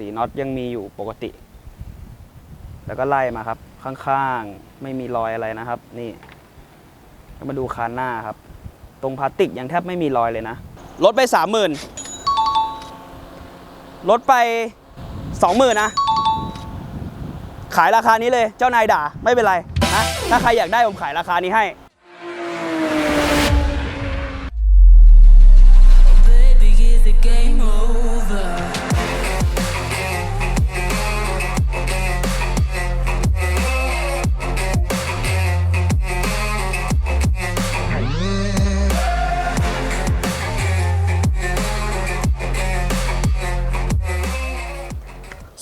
สีน็อตยังมีอยู่ปกติ แล้วก็ไล่มาครับ ข้างๆ ไม่มีรอยอะไรนะครับ นี่มาดูคานหน้าครับ ตรงพลาสติกยังแทบไม่มีรอยเลยนะ ลดไปสามหมื่นลดไปสองหมื่นนะ ขายราคานี้เลย เจ้านายด่าไม่เป็นไรนะ ถ้าใครอยากได้ผมขายราคานี้ให้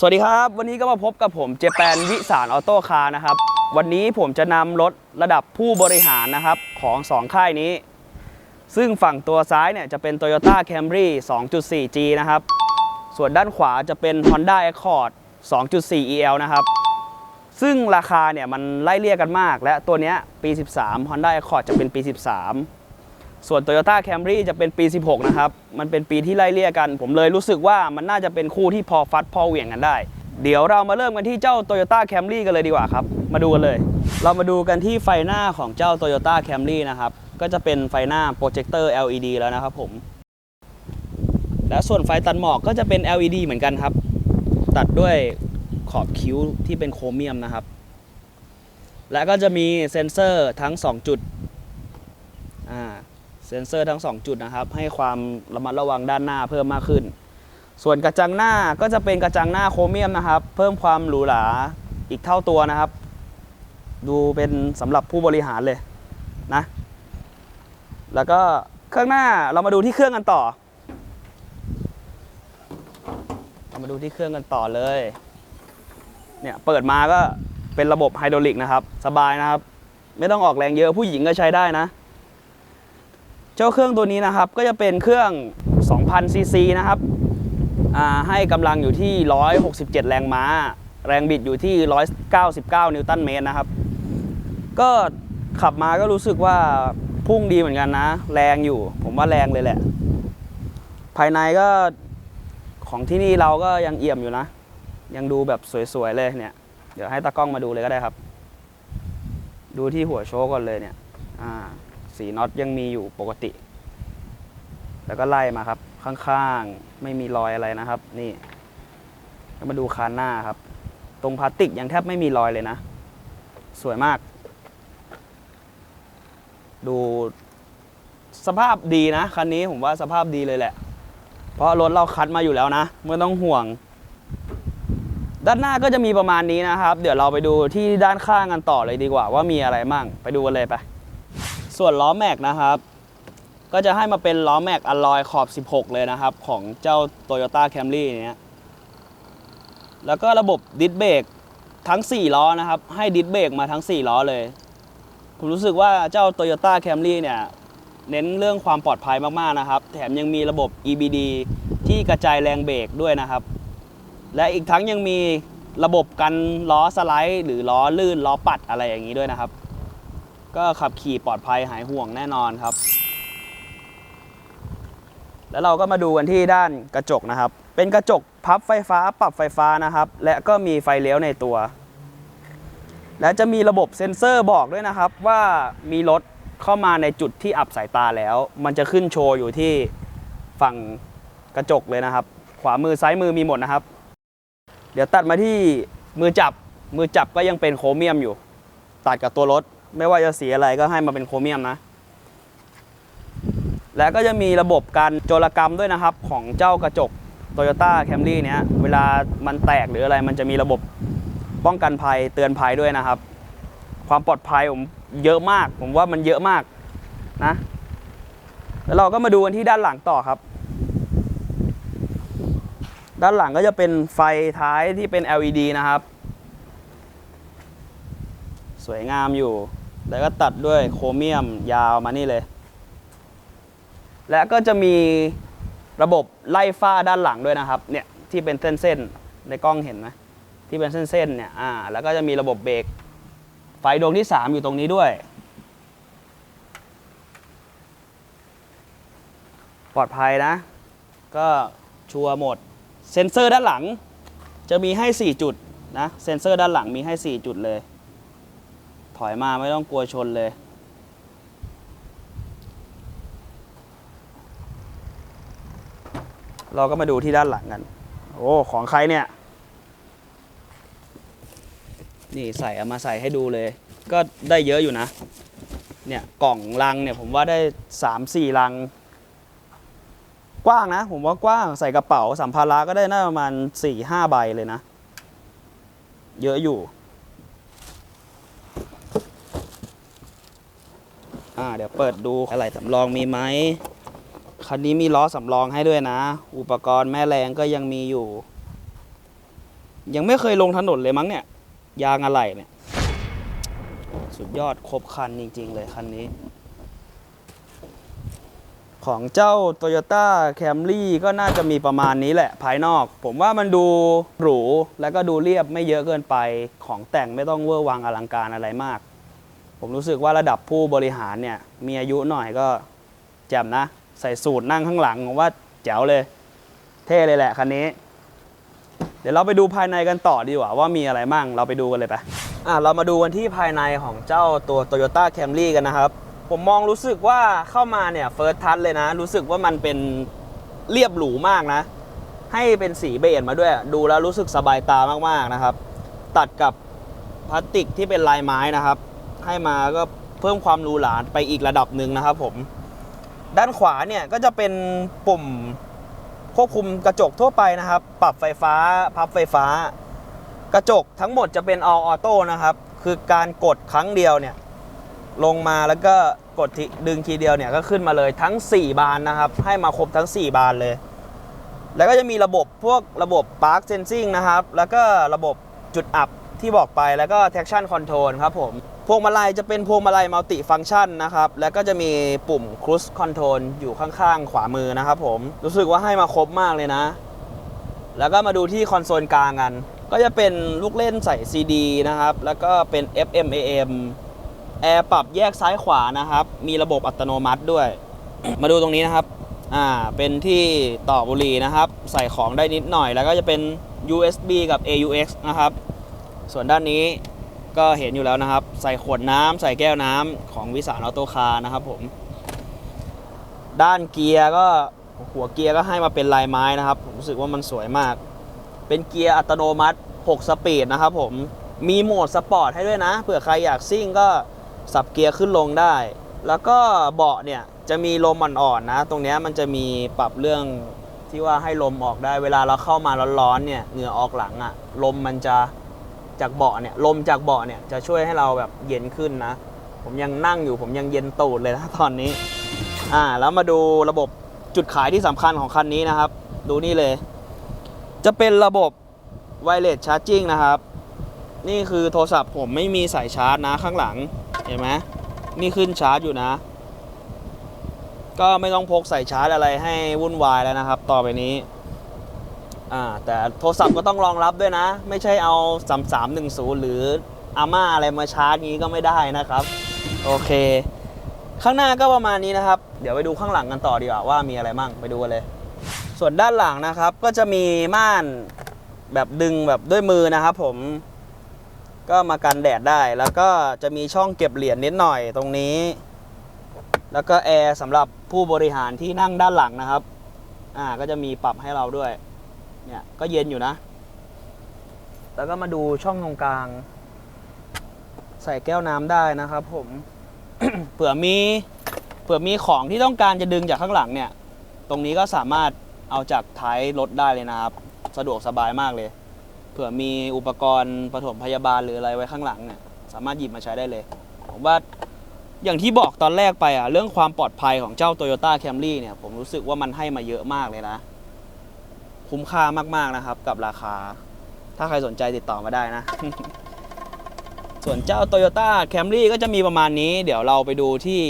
สวัสดีครับ วันนี้ก็มาพบกับผมเจแปนวิสารออโต้คาร์นะครับ วันนี้ผมจะนำรถระดับผู้บริหารนะครับ ของ 2 ค่ายนี้ ซึ่งฝั่งตัวซ้ายเนี่ยจะเป็น Toyota Camry 2.4G นะครับ ส่วนด้านขวาจะเป็น Honda Accord 2.4 EL นะครับ ซึ่งราคาเนี่ยมันไล่เลี่ยกันมาก และตัวเนี้ยปี 13 Honda Accord จะเป็นปี 13 ส่วน Toyota Camry จะเป็นปี 16 นะครับ มันเป็นปีที่ไล่เลี่ยกัน ผมเลยรู้สึกว่ามันน่าจะเป็นคู่ที่พอฟัดพอเหวี่ยงกันได้ เดี๋ยวเรามาเริ่มกันที่เจ้า Toyota Camry กันเลยดีกว่าครับ มาดูกันเลย เรามาดูกันที่ไฟหน้าของเจ้า Toyota Camry นะครับ ก็จะเป็นไฟหน้าโปรเจคเตอร์ LED แล้วนะครับผม และส่วนไฟตัดหมอกก็จะเป็น LED เหมือนกันครับ ตัดด้วยขอบคิ้วที่เป็นโครเมียมนะครับ และก็จะมีเซ็นเซอร์ทั้ง 2 จุด อ่า เซ็นเซอร์ทั้ง 2 จุดนะครับ ให้ความระมัดระวังด้านหน้าเพิ่มมากขึ้น ส่วนกระจังหน้าก็จะเป็นกระจังหน้าโครเมียมนะครับ เพิ่มความหรูหราอีกเท่าตัวนะครับ ดูเป็นสำหรับผู้บริหารเลยนะ แล้วก็เครื่องหน้าเรามาดูที่เครื่องกันต่อ เรามาดูที่เครื่องกันต่อเลย เนี่ยเปิดมาก็เป็นระบบไฮดรอลิกนะครับ สบายนะครับ ไม่ต้องออกแรงเยอะผู้หญิงก็ใช้ได้นะ เจ้าเครื่องตัวนี้นะครับก็จะเป็นเครื่อง 2,000 ซีซีนะครับอ่าให้กำลังอยู่ที่ 167 แรงม้า แรงบิดอยู่ที่ 199 นิวตันเมตรนะครับ ก็ขับมาก็รู้สึกว่าพุ่งดีเหมือนกันนะ แรงอยู่ ผมว่าแรงเลยแหละ ภายในก็ของที่นี่เราก็ยังเอี่ยมอยู่นะ ยังดูแบบสวยๆเลยเนี่ย เดี๋ยวให้ตากล้องมาดูเลยก็ได้ครับ ดูที่หัวโชว์ก่อนเลยเนี่ย อ่า สีน็อตยังมีอยู่ปกติ แล้วก็ไล่มาครับ ข้างๆ ไม่มีรอยอะไรนะครับ นี่แล้วมาดูคานหน้าครับ ตรงพลาสติกยังแทบไม่มีรอยเลยนะ สวยมาก ดูสภาพดีนะคันนี้ผมว่าสภาพดีเลยแหละ เพราะรถเราคัดมาอยู่แล้วนะไม่ต้องห่วง ด้านหน้าก็จะมีประมาณนี้นะครับ เดี๋ยวเราไปดูที่ด้านข้างกันต่อเลยดีกว่า ว่ามีอะไรมั่งไปดูกันเลยไป ส่วนล้อแม็กนะครับ ก็จะให้มาเป็นล้อแม็กอลลอยขอบ 16 เลยนะครับ ของเจ้า Toyota Camry เนี้ยแล้วก็ระบบดิสเบรกทั้ง 4 ล้อนะครับ ให้ดิสเบรกมาทั้ง 4 ล้อเลย ผมรู้สึกว่าเจ้า Toyota Camry เนี่ยเน้นเรื่องความปลอดภัยมากๆนะครับ แถมยังมีระบบ EBD ที่กระจายแรงเบรกด้วยนะครับ และอีกทั้งยังมีระบบกันล้อสไลด์ หรือล้อลื่นล้อปัดอะไรอย่างนี้ด้วยนะครับ ก็ขับขี่ปลอดภัยหายห่วงแน่นอนครับ แล้วเราก็มาดูกันที่ด้านกระจกนะครับ เป็นกระจกพับไฟฟ้าปรับไฟฟ้านะครับ และก็มีไฟเลี้ยวในตัว และจะมีระบบเซ็นเซอร์บอกด้วยนะครับ ว่ามีรถเข้ามาในจุดที่อับสายตาแล้ว มันจะขึ้นโชว์อยู่ที่ฝั่งกระจกเลยนะครับ ขวามือซ้ายมือมีหมดนะครับ เดี๋ยวตัดมาที่มือจับมือจับก็ยังเป็นโครเมียมอยู่ ตัดกับตัวรถ ไม่ว่าจะสีอะไรก็ให้มาเป็นโครเมียมนะ และก็จะมีระบบการโจรกรรมด้วยนะครับ ของเจ้ากระจก Toyota Camry เนี้ยเวลามันแตกหรืออะไรมันจะมีระบบป้องกันภัยเตือนภัยด้วยนะครับ ความปลอดภัยผมเยอะมาก ผมว่ามันเยอะมากนะแล้วเราก็มาดูกันที่ด้านหลังต่อครับด้านหลังก็จะเป็นไฟท้ายที่เป็น LED นะครับ สวยงามอยู่ แล้วก็ตัดด้วยโครเมียมยาวมานี่เลย และก็จะมีระบบไล่ฝ้าด้านหลังด้วยนะครับ เนี่ยที่เป็นเส้นๆในกล้องเห็นไหมที่เป็นเส้นๆเนี่ยอ่าแล้วก็จะมีระบบเบรกไฟดวงที่ 3 อยู่ตรงนี้ด้วย ปลอดภัยนะ ก็ชัวร์หมด เซ็นเซอร์ด้านหลัง จะมีให้ 4 จุดนะ เซ็นเซอร์ด้านหลังมีให้ 4 จุดเลย ถอยมาไม่ต้องกลัวชนเลย เราก็มาดูที่ด้านหลังกัน โอ้ ของใครเนี่ย นี่ใส่เอามาใส่ให้ดูเลย ก็ได้เยอะอยู่นะ เนี่ยกล่องลังเนี่ยผมว่าได้สามสี่ลัง กว้างนะ ผมว่ากว้างใส่กระเป๋าสัมภาระก็ได้น่าประมาณสี่ห้าใบเลยนะ เยอะอยู่ อ่าเดี๋ยวเปิดดูอะไรสำรองมีไหมคันนี้มีล้อสำรองให้ด้วยนะ อุปกรณ์แม่แรงก็ยังมีอยู่ ยังไม่เคยลงถนนเลยมั้งเนี่ย ยางอะไรเนี่ย สุดยอดครบคันจริง ๆ เลยคันนี้ ของเจ้า Toyota Camry ก็น่าจะมีประมาณนี้แหละ ภายนอก ผมว่ามันดูหรู แล้วก็ดูเรียบไม่เยอะเกินไป ของแต่งไม่ต้องเวอร์วังอลังการอะไรมาก ผมรู้สึกว่าระดับผู้บริหารเนี่ยมีอายุหน่อยก็แจ่มนะ ใส่สูตรนั่งข้างหลังผมว่าแจ๋วเลย เท่เลยแหละคันนี้ เดี๋ยวเราไปดูภายในกันต่อดีกว่า ว่ามีอะไรมั่งเราไปดูกันเลยไปอะเรามาดูกันที่ภายในของเจ้าตัว Toyota Camry กันนะครับ ผมมองรู้สึกว่าเข้ามาเนี่ยเฟิร์สทัชเลยนะ รู้สึกว่ามันเป็นเรียบหรูมากนะ ให้เป็นสีเบจมาด้วย ดูแล้วรู้สึกสบายตามากๆนะครับ ตัดกับพลาสติกที่เป็นลายไม้นะครับ ให้มาก็เพิ่มความรูหราไปอีกระดับหนึ่งนะครับผมด้านขวาเนี่ยก็จะเป็นปุ่มควบคุมกระจกทั่วไปนะครับ ปรับไฟฟ้าพับไฟฟ้า กระจกทั้งหมดจะเป็น all auto นะครับ คือการกดครั้งเดียวเนี่ยลงมาแล้วก็กดทีดึงทีเดียวเนี่ยก็ขึ้นมาเลยทั้ง 4 บานนะครับ ให้มาครบทั้ง 4 บานเลย แล้วก็จะมีระบบพวกระบบ Park Sensing นะครับ แล้วก็ระบบจุดอับที่บอกไปแล้วก็ Traction Control ครับผม พวงมาลัยจะเป็นพวงมาลัยมัลติฟัง c t ชันนะครับ แล้วก็จะมีปุ่ม Cruise Control อยู่ข้างๆ ขวามือนะครับผม รู้สึกว่าให้มาครบมากเลยนะ แล้วก็มาดูที่คอนโซลกลางกัน ก็จะเป็นลูกเล่นใส่ CD นะครับ แล้วก็เป็น FM AM แอร์ปรับแยกซ้ายขวานะครับ มีระบบอัตโนมัติด้วย มาดูตรงนี้นะครับ อ่า เป็นที่ต่อบุหรี่นะครับ ใส่ของได้นิดหน่อย แล้วก็จะเป็น USB กับ AUX นะครับ ส่วนด้านนี้ ก็เห็นอยู่แล้วนะครับ ใส่ขวดน้ำใส่แก้วน้ำของวิสานออโตคาร์นะครับผมด้านเกียร์ก็หัวเกียร์ก็ให้มาเป็นลายไม้นะครับ ผมรู้สึกว่ามันสวยมาก เป็นเกียร์อัตโนมัติ 6 สปีดนะครับผมมีโหมดสปอร์ตให้ด้วยนะเผื่อใครอยากซิ่งก็สับเกียร์ขึ้นลงได้ แล้วก็เบาะเนี่ยจะมีลมอ่อนๆนะ ตรงนี้มันจะมีปรับเรื่องที่ว่าให้ลมออกได้ เวลาเราเข้ามาร้อนๆเนี่ยเหงื่อออกหลังอะลมมันจะ จากเบาะเนี่ยลมจากเบาะเนี่ยจะช่วยให้เราแบบเย็นขึ้นนะ ผมยังนั่งอยู่ผมยังเย็นตูดเลยนะตอนนี้อ่าแล้วมาดูระบบจุดขายที่สำคัญของคันนี้นะครับ ดูนี่เลย จะเป็นระบบไวเลสชาร์จิ่งนะครับ นี่คือโทรศัพท์ผมไม่มีสายชาร์จนะข้างหลังเห็นไหมนี่ขึ้นชาร์จอยู่นะ ก็ไม่ต้องพกสายชาร์จอะไรให้วุ่นวายแล้วนะครับ ต่อไปนี้ อ่าแต่โทรศัพท์ก็ต้องรองรับด้วยนะ ไม่ใช่เอา 3310 หรืออาม่าอะไรมาชาร์จงี้ก็ไม่ได้นะครับ โอเค ข้างหน้าก็ประมาณนี้นะครับ เดี๋ยวไปดูข้างหลังกันต่อดีกว่าว่ามีอะไรมั่งไปดูกันเลย ส่วนด้านหลังนะครับ ก็จะมีม่านแบบดึงแบบด้วยมือนะครับ ผมก็มากันแดดได้แล้วก็จะมีช่องเก็บเหรียญนิดหน่อยตรงนี้ แล้วก็แอร์สำหรับผู้บริหารที่นั่งด้านหลังนะครับ อ่าก็จะมีปรับให้เราด้วย เนี่ยก็เย็นอยู่นะ แล้วก็มาดูช่องตรงกลาง ใส่แก้วน้ำได้นะครับ ผม เผื่อมีเผื่อมีของที่ต้องการจะดึงจากข้างหลังเนี่ย ตรงนี้ก็สามารถเอาจากท้ายรถได้เลยนะครับ สะดวกสบายมากเลย เผื่อมีอุปกรณ์ปฐมพยาบาลหรืออะไรไว้ข้างหลังเนี่ย สามารถหยิบมาใช้ได้เลย ผมว่าอย่างที่บอกตอนแรกไปอะเรื่องความปลอดภัยของเจ้า Toyota Camry เนี่ย ผมรู้สึกว่ามันให้มาเยอะมากเลยนะ คุ้มค่ามากๆนะครับกับราคา ถ้าใครสนใจติดต่อมาได้นะ ส่วนเจ้า Toyota Camry ก็จะมีประมาณนี้ เดี๋ยวเราไปดูที่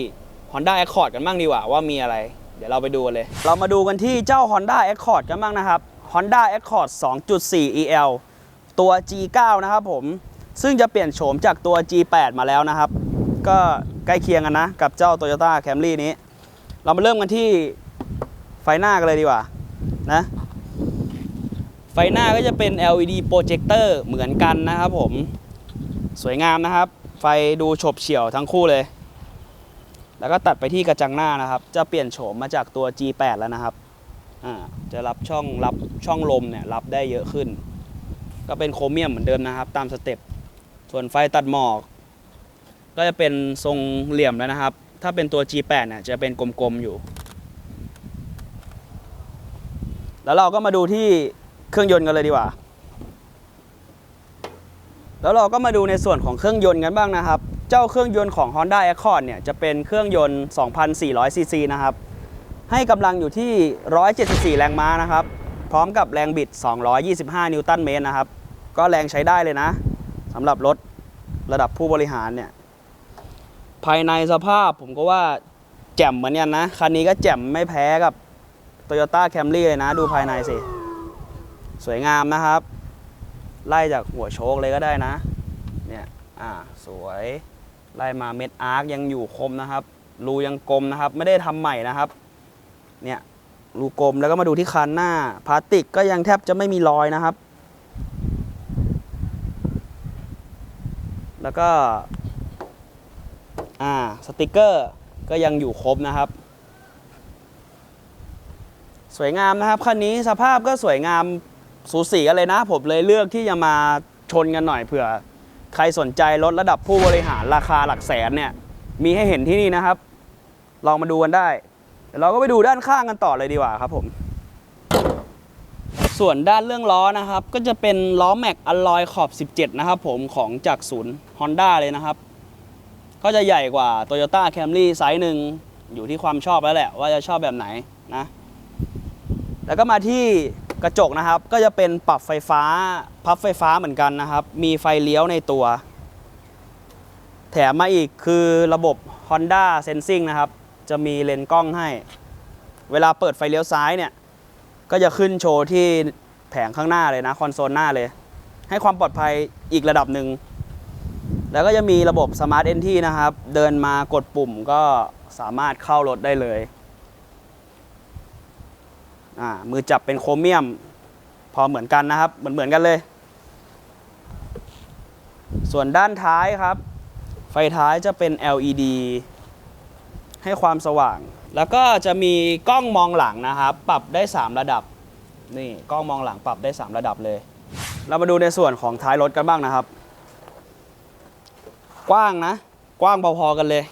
Honda Accord กันบ้างดีกว่าว่ามีอะไร เดี๋ยวเราไปดูกันเลย เรามาดูกันที่เจ้า Honda Accord กันบ้างนะครับ Honda Accord 2.4 EL ตัว G9 นะครับผม ซึ่งจะเปลี่ยนโฉมจากตัว G8 มาแล้วนะครับ ก็ใกล้เคียงกันนะ กับเจ้า Toyota Camry นี้ เรามาเริ่มกันที่ไฟหน้ากันเลยดีกว่านะ ฟหน้าก็จะเป็น LED โปรเจคเตอร์เหมือนกันนะครับผม สวยงามนะครับ ไฟดูฉบเฉี่ยวทั้งคู่เลย แล้วก็ตัดไปที่กระจังหน้านะครับ จะเปลี่ยนโฉมมาจากตัว G8 แล้วนะครับจะรับช่องรับช่องลมเนี่ยรับได้เยอะขึ้น ก็เป็นโครเมียมเหมือนเดิมนะครับ ตามสเต็ป ส่วนไฟตัดหมอก ก็จะเป็นทรงเหลี่ยมแล้วนะครับ ถ้าเป็นตัว G8 เนี่ยจะเป็นกลมๆอยู่ แล้วเราก็มาดูที่ เครื่องยนต์กันเลยดีกว่า แล้วเราก็มาดูในส่วนของเครื่องยนต์กันบ้างนะครับ เจ้าเครื่องยนต์ของ Honda Accord เนี่ยจะเป็นเครื่องยนต์ 2,400 ซีซีนะครับ ให้กำลังอยู่ที่ 174 แรงม้านะครับ พร้อมกับแรงบิด 225 นิวตันเมตรนะครับ ก็แรงใช้ได้เลยนะสำหรับรถระดับผู้บริหารเนี่ยภายในสภาพผมก็ว่าแจ่มเหมือนกันนะ คันนี้ก็แจ่มไม่แพ้กับ Toyota Camry เลยนะ ดูภายในสิ สวยงามนะครับ ไล่จากหัวโชคเลยก็ได้นะ เนี่ย อ่า สวย ไล่มาเม็ดอาร์คยังอยู่คมนะครับ รูยังกลมนะครับ ไม่ได้ทำใหม่นะครับ เนี่ย รูกลมแล้วก็มาดูที่คันหน้า พลาสติกก็ยังแทบจะไม่มีรอยนะครับ แล้วก็ อ่า สติกเกอร์ก็ยังอยู่ครบนะครับสวยงามนะครับคันนี้สภาพก็สวยงาม สูสีกันเลยนะ ผมเลยเลือกที่จะมาชนกันหน่อยเผื่อ ใครสนใจรถระดับผู้บริหารราคาหลักแสนเนี่ย มีให้เห็นที่นี่นะครับ ลองมาดูกันได้เดี๋ยวเราก็ไปดูด้านข้างกันต่อเลยดีกว่าครับผม ส่วนด้านเรื่องล้อนะครับ ก็จะเป็นล้อแม็กอลลอยขอบ 17 นะครับผมของจากศูนย์ Honda เลยนะครับ ก็จะใหญ่กว่า Toyota Camry ไซส์หนึ่งอยู่ที่ความชอบแล้วแหละ ว่าจะชอบแบบไหนนะ แล้วก็มาที่ กระจกนะครับก็จะเป็นปรับไฟฟ้าพับไฟฟ้าเหมือนกันนะครับ มีไฟเลี้ยวในตัว แถมมาอีกคือระบบ Honda Sensing นะครับ จะมีเลนส์กล้องให้ เวลาเปิดไฟเลี้ยวซ้ายเนี่ย ก็จะขึ้นโชว์ที่แผงข้างหน้าเลยนะ คอนโซลหน้าเลย ให้ความปลอดภัยอีกระดับหนึ่ง แล้วก็จะมีระบบ Smart Entry นะครับ เดินมากดปุ่มก็สามารถเข้ารถได้เลย อ่ามือจับเป็นโครเมียม พอเหมือนกันนะครับ เหมือนเหมือนกันเลย ส่วนด้านท้ายครับ ไฟท้ายจะเป็น LED ให้ความสว่าง แล้วก็จะมีกล้องมองหลังนะครับ ปรับได้ 3 ระดับ นี่กล้องมองหลังปรับได้ 3 ระดับเลย เรามาดูในส่วนของท้ายรถกันบ้างนะครับ กว้างนะ กว้างพอๆกันเลย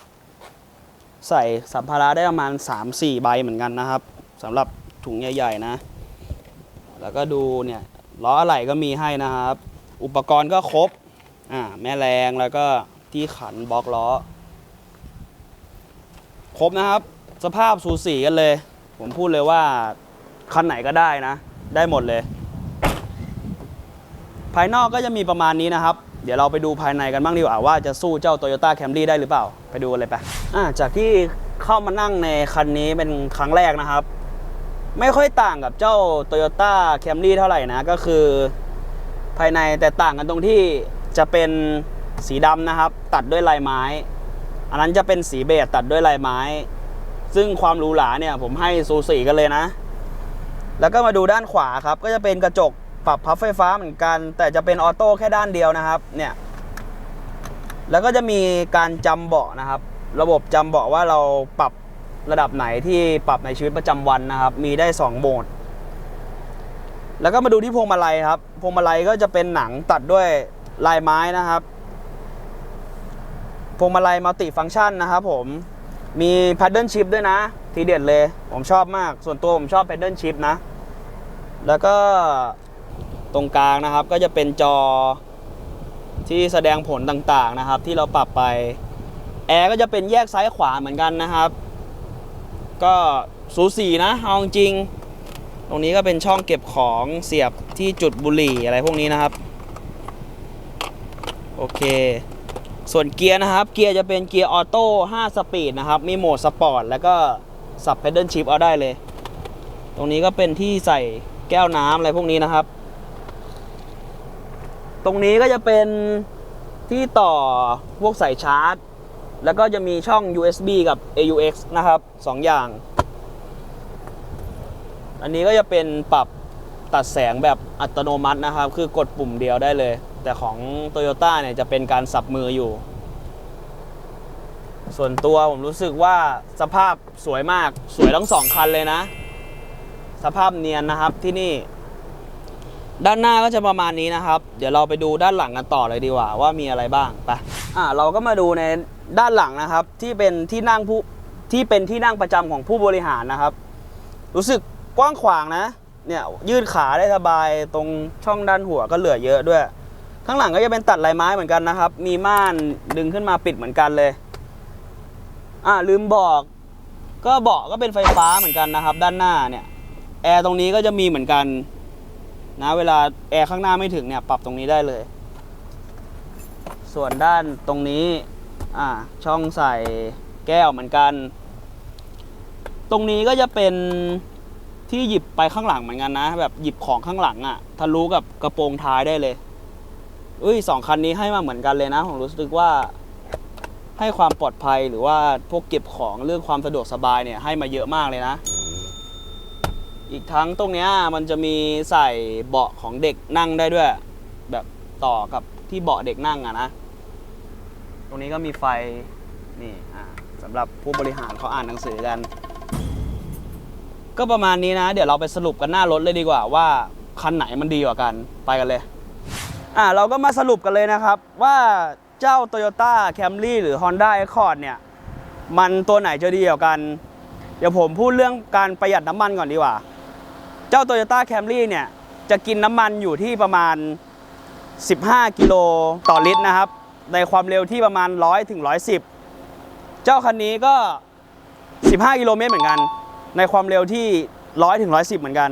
ใส่สัมภาระได้ประมาณ 3-4 ใบเหมือนกันนะครับสำหรับ ถุงใหญ่ๆนะ แล้วก็ดูเนี่ยล้ออะไหล่ก็มีให้นะครับ อุปกรณ์ก็ครบอ่าแม่แรงแล้วก็ที่ขันบล็อกล้อ ครบนะครับ สภาพสูสีกันเลย ผมพูดเลยว่าคันไหนก็ได้นะ ได้หมดเลย ภายนอกก็จะมีประมาณนี้นะครับ เดี๋ยวเราไปดูภายในกันบ้างดีกว่าว่าจะสู้เจ้า Toyota Camry ได้หรือเปล่า ไปดูกันเลยไปอ่าจากที่เข้ามานั่งในคันนี้เป็นครั้งแรกนะครับ ไม่ค่อยต่างกับเจ้า Toyota Camry เท่าไหร่นะ ก็คือภายในแต่ต่างกันตรงที่จะเป็นสีดำนะครับ ตัดด้วยลายไม้ อันนั้นจะเป็นสีเบจตัดด้วยลายไม้ ซึ่งความหรูหราเนี่ยผมให้สูสีกันเลยนะ แล้วก็มาดูด้านขวาครับ ก็จะเป็นกระจกปรับพับไฟฟ้าเหมือนกัน แต่จะเป็นออโต้แค่ด้านเดียวนะครับ เนี่ย แล้วก็จะมีการจำเบาะนะครับ ระบบจำเบาะว่าเราปรับ ระดับไหนที่ปรับในชีวิตประจำวันนะครับ มีได้ 2 โหมด แล้วก็มาดูที่พวงมาลัยครับ พวงมาลัยก็จะเป็นหนังตัดด้วยลายไม้นะครับ พวงมาลัยมัลติฟังก์ชันนะครับผมมีแพดเดิลชิพด้วยนะ ทีเด็ดเลย ผมชอบมาก ส่วนตัวผมชอบแพดเดิลชิพนะ แล้วก็ตรงกลางนะครับก็จะเป็นจอที่แสดงผลต่างๆนะครับ ที่เราปรับไป แอร์ก็จะเป็นแยกซ้ายขวาเหมือนกันนะครับ ก็สูสีนะเอาจริง ตรงนี้ก็เป็นช่องเก็บของเสียบที่จุดบุหรี่อะไรพวกนี้นะครับ โอเค ส่วนเกียร์นะครับ เกียร์จะเป็นเกียร์ออโต้5สปีดนะครับ มีโหมดสปอร์ตแล้วก็สับ p พดเดิลชิพเอาได้เลย ตรงนี้ก็เป็นที่ใส่แก้วน้ำอะไรพวกนี้นะครับ ตรงนี้ก็จะเป็นที่ต่อพวกสายชาร์จ แล้วก็จะมีช่อง USB กับ AUX นะครับ 2 อย่าง อันนี้ก็จะเป็นปรับตัดแสงแบบอัตโนมัตินะครับ คือกดปุ่มเดียวได้เลย แต่ของ Toyota เนี่ยจะเป็นการสับมืออยู่ ส่วนตัวผมรู้สึกว่าสภาพสวยมากสวยทั้งสองคันเลยนะ สภาพเนียนนะครับที่นี่ ด้านหน้าก็จะประมาณนี้นะครับ เดี๋ยวเราไปดูด้านหลังกันต่อเลยดีกว่า ว่ามีอะไรบ้างไปอ่าเราก็มาดูในด้านหลังนะครับ ที่เป็นที่นั่งผู้ที่เป็นที่นั่งประจำของผู้บริหารนะครับ รู้สึกกว้างขวางนะเนี่ยยืดขาได้สบายตรงช่องด้านหัวก็เหลือเยอะด้วย ข้างหลังก็จะเป็นตัดลายไม้เหมือนกันนะครับ มีม่านดึงขึ้นมาปิดเหมือนกันเลยอ่าลืมบอก ก็เบาะก็เป็นไฟฟ้าเหมือนกันนะครับ ด้านหน้าเนี่ยแอร์ตรงนี้ก็จะมีเหมือนกัน นะเวลาแอร์ข้างหน้าไม่ถึงเนี่ยปรับตรงนี้ได้เลย ส่วนด้านตรงนี้อ่าช่องใส่แก้วเหมือนกัน ตรงนี้ก็จะเป็นที่หยิบไปข้างหลังเหมือนกันนะ แบบหยิบของข้างหลังอะ่ะทะลุกับกระโปรงท้ายได้เลยอุ้ยสองคันนี้ให้มาเหมือนกันเลยนะผมรู้สึกว่าให้ความปลอดภัยหรือว่าพวกเก็บของเรื่องความสะดวกสบายเนี่ยให้มาเยอะมากเลยนะ อีกทั้งตรงเนี้ยมันจะมีใส่เบาะของเด็กนั่งได้ด้วย แบบต่อกับที่เบาะเด็กนั่งอะนะ ตรงนี้ก็มีไฟนี่อ่าสำหรับผู้บริหารเขาอ่านหนังสือกัน ก็ประมาณนี้นะ เดี๋ยวเราไปสรุปกันหน้ารถเลยดีกว่าว่าคันไหนมันดีกว่ากันไปกันเลยอ่าเราก็มาสรุปกันเลยนะครับ ว่าเจ้า Toyota Camry หรือ Honda Accord เนี่ย มันตัวไหนจะดีกว่ากัน เดี๋ยวผมพูดเรื่องการประหยัดน้ำมันก่อนดีกว่า เจ้า Toyota Camry เนี่ยจะกินน้ำมันอยู่ที่ประมาณ 15 กิโลต่อลิตรนะครับ ในความเร็วที่ประมาณ 100ถึง110 เจ้าคันนี้ก็ 15 กิโลเมตรเหมือนกัน ในความเร็วที่ 100ถึง110 เหมือนกัน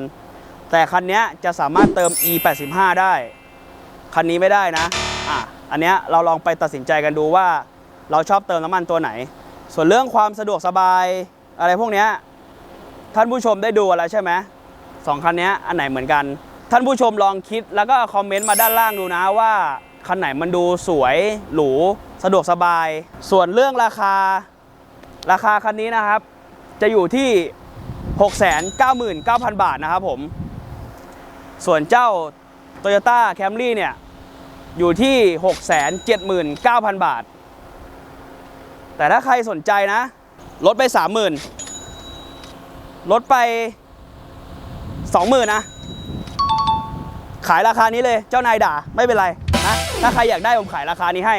แต่คันนี้จะสามารถเติม E85 ได้ คันนี้ไม่ได้นะอะอันเนี้ยเราลองไปตัดสินใจกันดูว่าเราชอบเติมน้ำมันตัวไหน ส่วนเรื่องความสะดวกสบายอะไรพวกเนี้ยท่านผู้ชมได้ดูกันแล้วใช่ไหม สองคันนี้อันไหนเหมือนกัน ท่านผู้ชมลองคิดแล้วก็คอมเมนต์มาด้านล่างดูนะว่า คันไหนมันดูสวยหรูสะดวกสบาย ส่วนเรื่องราคาราคาคันนี้นะครับ จะอยู่ที่ 699,000 บาทนะครับผม ส่วนเจ้า Toyota Camry เนี่ย อยู่ที่ 679,000 บาท แต่ถ้าใครสนใจนะ ลดไป 30,000ลดไป 20,000นะ ขายราคานี้เลยเจ้านายด่าไม่เป็นไรนะถ้าใครอยากได้ผมขายราคานี้ให้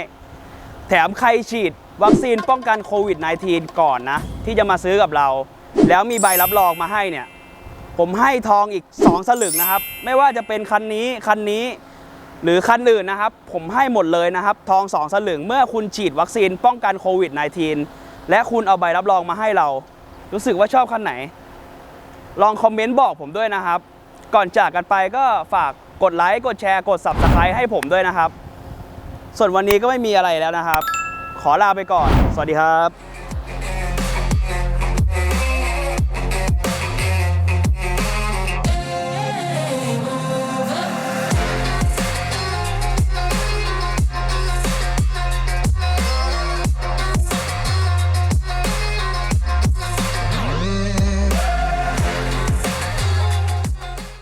แถมใครฉีดวัคซีนป้องกันโควิด -19 ก่อนนะ ที่จะมาซื้อกับเรา แล้วมีใบรับรองมาให้เนี่ย ผมให้ทองอีก 2 สลึงนะครับ ไม่ว่าจะเป็นคันนี้คันนี้ หรือคันอื่นนะครับ ผมให้หมดเลยนะครับ ทอง 2 สลึง เมื่อคุณฉีดวัคซีนป้องกันโควิด -19 และคุณเอาใบรับรองมาให้เรา รู้สึกว่าชอบคันไหน ลองคอมเมนต์บอกผมด้วยนะครับ ก่อนจากกันไปก็ฝากกดไลค์กดแชร์กด Subscribe ให้ผมด้วยนะครับ ส่วนวันนี้ก็ไม่มีอะไรแล้วนะครับ ขอลาไปก่อน สวัสดีครับ